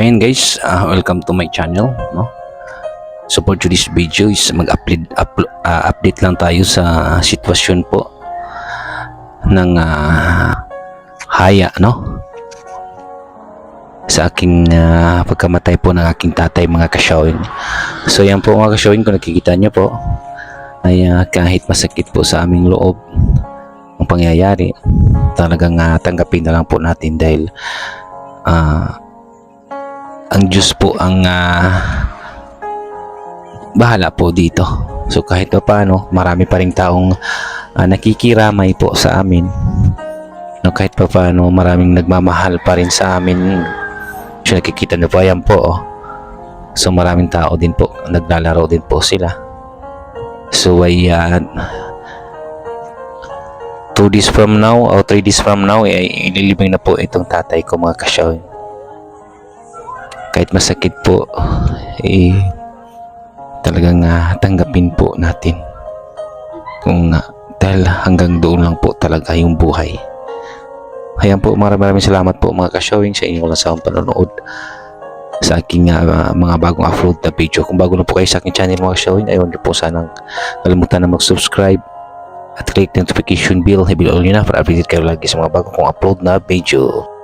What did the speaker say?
So yun guys, uh, welcome to my channel, no? So for today's video is mag-upload uplo- ah, update lang tayo sa sitwasyon po ng ah, haya, no? Sa aking ah, pagkamatay po ng aking tatay mga kasyawin. So yan po mga kasyawin, kung nakikita nyo po, ay ah, kahit masakit po sa aming loob ang pangyayari, talagang ah, tanggapin na lang po natin dahil ah, ang Diyos po ang ah, bahala po dito. So kahit pa paano, marami pa rin taong ah, nakikiramay po sa amin. No, kahit pa paano, maraming nagmamahal pa rin sa amin. So nakikita niyo po, ayan po. Oh. So maraming tao din po, naglalaro din po sila. So ayan, two days from now o three days from now, ay ililibing na po itong tatay ko mga kasyaw kahit masakit po eh talagang ah, tanggapin po natin. Kung ah, dahil hanggang doon lang po talaga yung buhay. Ayan po maraming maraming salamat po mga ka-showing sa inyong lasawang panonood. Sa aking ah, mga bagong upload na video. Kung bago na po kayo sa aking channel mga ka-showing ayaw niyo po sanang kalimutan na mag-subscribe at click notification bell, i-bill nyo na para updated kayo lagi sa mga bago kong upload na video.